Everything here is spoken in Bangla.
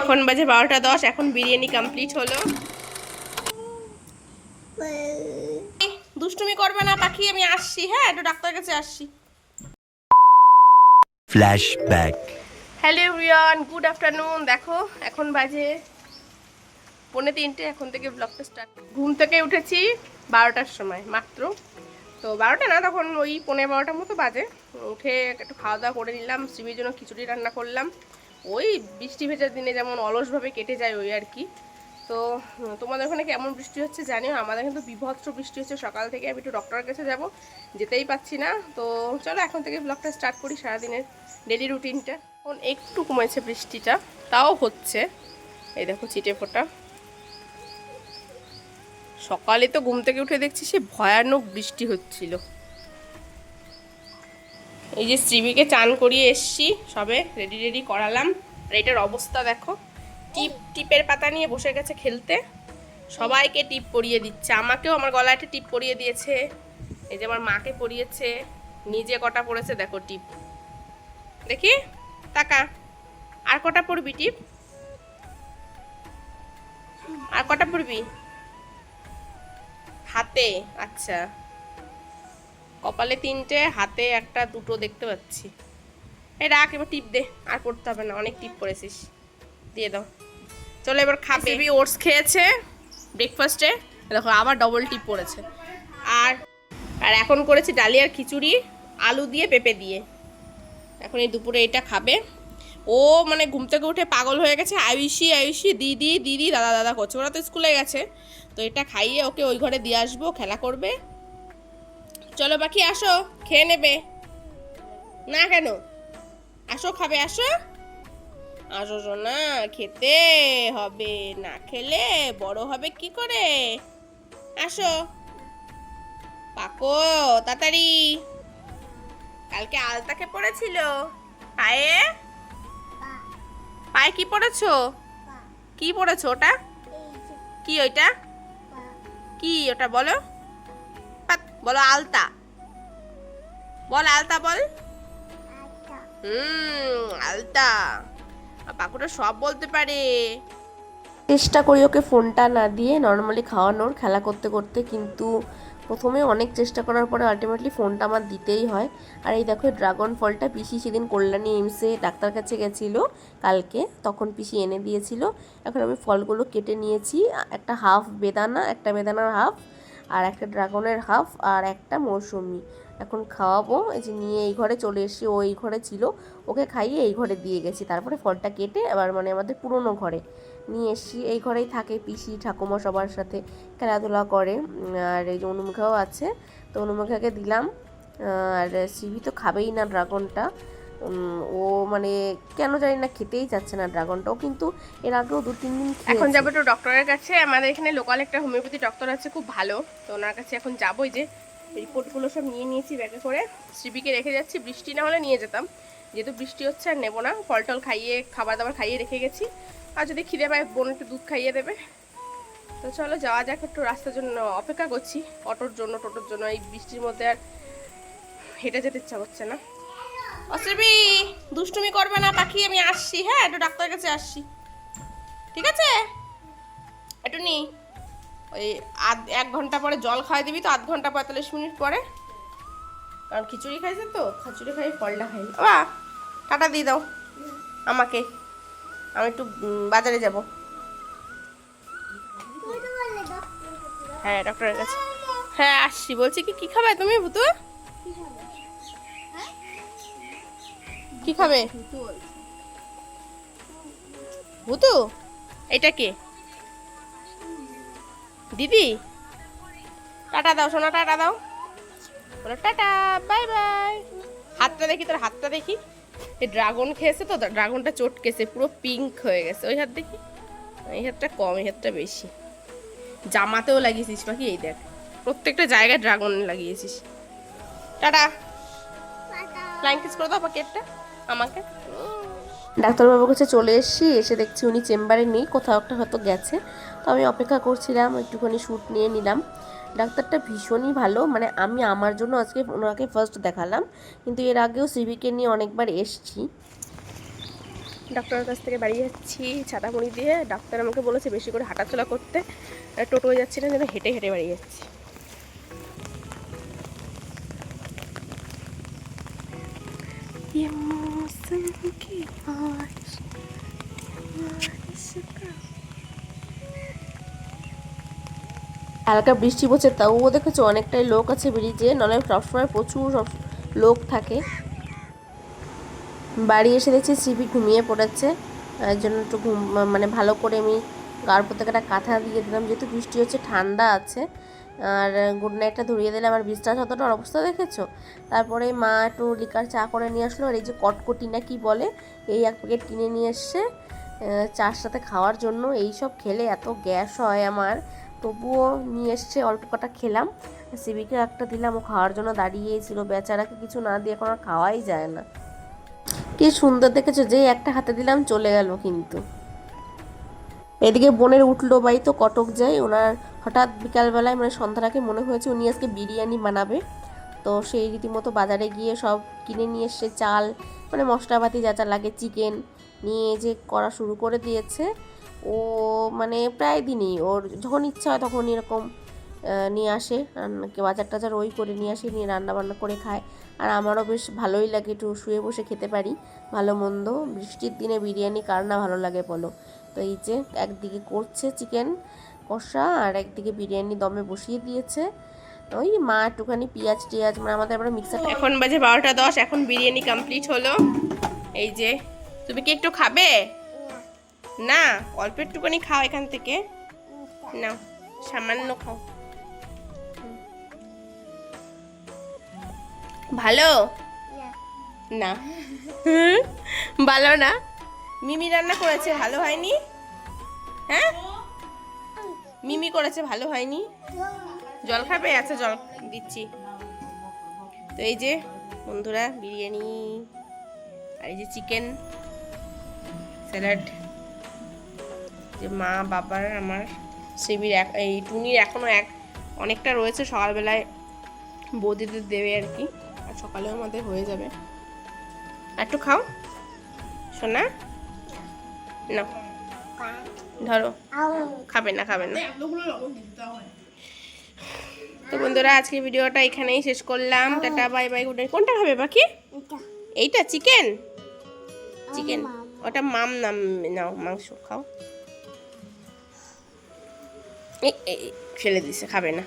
এখন বাজে বারোটা দশ এখন বিরিয়ানি কমপ্লিট হলো। দুষ্টুমি করবে না পাখি আমি আসছি হ্যাঁ একটু ডাক্তারের কাছে আসছি। Flashback. Hello everyone good afternoon দেখো এখন বাজে পৌনে তিনটে এখন থেকে ব্লগটা স্টার্ট ঘুম থেকে উঠেছি বারোটার সময় মাত্র। তো বারোটা না তখন ওই পনেরো বারোটার মতো বাজে। উঠে একটু খাওয়া দাওয়া করে নিলাম শিবির জন্য খিচুড়ি রান্না করলাম। ওই বৃষ্টি ভেজার দিনে যেমন অলসভাবে কেটে যায় ওই আর কি। তো তোমাদের ওখানে কেমন বৃষ্টি হচ্ছে জানিও? আমাদের কিন্তু বিভৎস বৃষ্টি হচ্ছে। সকাল থেকে আমি একটু ডক্টরের কাছে যাব, যেতেই পাচ্ছি না। তো চলো এখন থেকে ব্লগটা স্টার্ট করি সারাদিনের ডেলি রুটিনটা এখন একটু কমেছে বৃষ্টিটা, তাও হচ্ছে। এই দেখো চিটে ফোটা। সকালে তো ঘুম থেকে উঠে দেখছি সে ভয়ানক বৃষ্টি হচ্ছিল। এই যে শ্রীবিকে চান করিয়ে এসছি, সবে রেডি রেডি করালাম। আর এটার অবস্থা দেখো, টিপ, টিপের পাতা নিয়ে বসে গেছে খেলতে। সবাইকে টিপ পরিয়ে দিচ্ছে, আমাকেও আমার গলায় একটা টিপ পরিয়ে দিয়েছে। এই যে আমার মাকে পরিয়েছে, নিজে কটা পড়েছে, দেখো টিপ। দেখি, তাকা, আর কটা পড়বি টিপ? আর কটা পড়বি? হাতে আচ্ছা। কপালে তিনটে হাতে একটা দুটো দেখতে পাচ্ছি। এই রাখ এবার টিপ দে আর পড়তে হবে না অনেক টিপ পড়েছিস। দিয়ে দাও। চলো এবার খাবে। বি ওটস খেয়েছে ব্রেকফাস্টে দেখো আবার ডবল টিপ পড়েছে। আর আর এখন করেছি ডালিয়ার খিচুড়ি আলু দিয়ে পেঁপে দিয়ে। এখন এই দুপুরে এটা খাবে। ও মানে ঘুম থেকে উঠে পাগল হয়ে গেছে আয়ুষি আয়ুষি দিদি দিদি দাদা দাদা করছে। ওরা তো স্কুলে গেছে। তো এটা খাইয়ে ওকে ওই ঘরে দিয়ে আসব খেলা করবে। চলো পাখি, আসো, খেয়ে নেবে। না কেন? আসো, খাবে, আসো। আসো না, খেতে হবে, না খেলে বড় হবে কি করে? আসো। পাকো, তাড়াতাড়ি। কালকে আলতাকে পড়েছিল? পায়ে? পায়ে কি পড়েছো? কি পড়েছো ওটা? কি ওইটা? কি ওটা বলো? বলো আলতা। বল আলতা বল। হুম আলতা। পাকুটা সব বলতে পারে। চেষ্টা করি ওকে ফোনটা না দিয়ে নর্মালি খাওয়ানোর খেলা করতে করতে কিন্তু প্রথমে অনেক চেষ্টা করার পরে আলটিমেটলি ফোনটা আমার দিতেই হয়। আর এই দেখো ড্রাগন ফলটা পিসি সেদিন কল্যাণী এইমসে ডাক্তার কাছে গেছিল কালকে তখন পিসি এনে দিয়েছিল। এখন আমি ফলগুলো কেটে নিয়েছি একটা হাফ বেদানা একটা বেদানার হাফ আর একটা ড্রাগনের হাফ আর একটা মৌসুমি। এখন খাওয়াবো। এই যে নিয়ে এই ঘরে চলে এসেছি, ও এই ঘরে ছিল। ওকে খাইয়ে এই ঘরে দিয়ে গেছি। তারপরে ফলটা কেটে আবার মানে আমাদের পুরনো ঘরে নিয়ে এসেছি। এই ঘরেই থাকে পিসি, ঠাকুমা সবার সাথে খেলাধুলা করে। আর এই যে অনুমুখাও আছে। তো অনুমুখাকে দিলাম। আর সিভি তো খাবেই না ড্রাগনটা। ও মানে কেন জানি না খেতেই চাচ্ছে না ড্রাগনটাও কিন্তু এর আগেও দু, তিন দিন এখন যাব একটু ডক্টরের কাছে। আমাদের এখানে লোকাল একটা হোমিওপ্যাথি ডক্টর আছে, খুব ভালো। তো ওনার কাছে এখন যাবোই যে রিপোর্টগুলো সব নিয়ে নিয়েছি ব্যাগে করে। শ্রীবিকে রেখে যাচ্ছি, বৃষ্টি না হলে নিয়ে যেতাম। যেহেতু বৃষ্টি হচ্ছে আর নেব না ফল টল খাইয়ে খাবার দাবার খাইয়ে রেখে গেছি। আর যদি খিদে পায়, বোন একটু দুধ খাইয়ে দেবে। তো চলো যাওয়া যাক, একটু রাস্তার জন্য অপেক্ষা করছি। অটোর জন্য, টোটোর জন্য, এই বৃষ্টির মধ্যে আর হেঁটে যেতে ইচ্ছা করছে না। অশ্রবি দুষ্টুমি করবে না পাখি, আমি আসছি হ্যাঁ একটু ডাক্তারের কাছে আসছি। ঠিক আছে? একটু নি। ওই আধ, এক ঘণ্টা পরে জল খাওয়াই দিবি তো, আধ ঘণ্টা পঁয়তাল্লিশ মিনিট পরে। কারণ খিচুড়ি খাইছে তো, খিচুড়ি খাই, ফলটা খাই। বাবা টাটা দিয়ে দাও আমাকে। আমি একটু বাজারে যাব। হ্যাঁ ডক্টরের কাছে। হ্যাঁ আসছি। বলছি কি কি খাবে তুমি, ভুতু? কি খাবে? ভুতু? এটা কে? দিদি? টাটা দাও সোনা টাটা দাও। বলো টাটা বাই বাই। হাতটা দেখি তোর হাতটা দেখি। এই ড্রাগন খেয়েছে তো ড্রাগনটা চটকেছে পুরো পিঙ্ক হয়ে গেছে। ওই হাত দেখি। এই হাতটা কম এই হাতটা বেশি। জামাতেও লাগিয়েছিস পাখি এই দেখ প্রত্যেকটা জায়গায় ড্রাগন লাগিয়েছিস। টাটা। ফ্লাইং কিস করে দাও প্যাকেটটা আমাকে? ডাক্তারবাবুর কাছে চলে এসেছি এসে দেখছি উনি চেম্বারে নেই কোথাও একটা হয়তো গেছে। তো আমি অপেক্ষা করছিলাম একটুখানি শ্যুট নিয়ে নিলাম। ডাক্তারটা ভীষণই ভালো মানে আমি আমার জন্য আজকে ওনাকে ফার্স্ট দেখালাম কিন্তু এর আগেও সিভিকে নিয়ে অনেকবার এসছি। ডাক্তারের কাছ থেকে বাড়ি যাচ্ছি ছাতা মুড়ি দিয়ে। ডাক্তার আমাকে বলেছে বেশি করে হাঁটাচলা করতে। টোটোয় যাচ্ছি না যেন হেঁটে হেঁটে বাড়ি যাচ্ছি। ये হালকা বৃষ্টি পড়ছে তাও দেখেছ অনেকটাই লোক আছে ব্রিজে নলে সবসময় প্রচুর লোক থাকে। বাড়ি এসে দেখছি সিপি ঘুমিয়ে পড়েছে এর জন্য একটু ঘুম মানে ভালো করে আমি গাড়পুর থেকে একটা কাঁথা দিয়ে দিলাম, যেহেতু বৃষ্টি হচ্ছে, ঠান্ডা আছে। আর গুড নাইটটা ধরিয়ে দিলে আমার বিছনা যতটার অবস্থা দেখেছ? তারপরে মা একটু লিকার চা করে নিয়ে আসলো, আর এই যে কটকটি না কি বলে, এই এক প্যাকেট কিনে নিয়ে এসছে। চার সাথে খাওয়ার জন্য এই সব খেলে এত গ্যাস হয় আমার। তবুও নিয়ে এসছে, অল্প কটা খেলাম। সিবিকে একটা দিলাম, ও খাওয়ার জন্য দাঁড়িয়েছিল। বেচারাকে কিছু না দিয়ে এখন আর খাওয়াই যায় না। কি সুন্দর দেখেছ? যেই একটা হাতে দিলাম, চলে গেল কিন্তু। এদিকে বোনের উঠল বাই তো কটক যায়। ওনার হঠাৎ বিকালবেলায় মানে সন্ধ্যার আগে মনে হয়েছে উনি আজকে বিরিয়ানি বানাবে। তো সেই রীতিমতো বাজারে গিয়ে সব কিনে নিয়ে এসছে চাল মানে মশলাপাতি যা যা লাগে, চিকেন নিয়ে যে করা শুরু করে দিয়েছে। ও মানে প্রায় দিনই, ওর যখন ইচ্ছা হয় তখন এরকম নিয়ে আসে। বাজার টাজার ওই করে নিয়ে আসে, নিয়ে রান্না বান্না করে খায়। আর আমারও বেশ ভালোই লাগে একটু শুয়ে বসে খেতে পারি, ভালো মন্দ। বৃষ্টির দিনে বিরিয়ানি কার না ভালো লাগে বলো? তো এই যে একদিকে করছে চিকেন কষা আর একদিকে বিরিয়ানি দমে বসিয়ে দিয়েছে। ওই মা একটুখানি পেঁয়াজ টিয়াজ মানে আমাদের আমরা মিক্সার এখন বাজে বারোটা দশ, এখন বিরিয়ানি কমপ্লিট হলো। এই যে, তুমি কি একটু খাবে? না, অল্প একটুখানি খাও এখান থেকে। না, সামান্য খাও। ভালো? না। ভালো না। মিমি রান্না করেছে, ভালো হয়নি? হ্যাঁ? মিমি করেছে, ভালো হয়নি। জল খাবে? আচ্ছা জল দিচ্ছি। তো এই যে বন্ধুরা, বিরিয়ানি আর এই যে চিকেন স্যালাড। যে মা, বাবার, আমার শিবির এক, এই টুনির এখনও এক, অনেকটা রয়েছে সকালবেলায়। বৌদিদের দেবে আর কি, আর সকালেও আমাদের হয়ে যাবে। একটু খাও। শোনা না ধরো। খাবে না খাবে না। তো বন্ধুরা আজকে ভিডিওটা এখানেই শেষ করলাম। টাটা বাই বাই গুড কোনটা খাবে বাকি? এইটা। চিকেন? চিকেন। ওটা মাম নাম নাও মাংস খাও। এই, এই, এই, ফেলে দিছে খাবে না।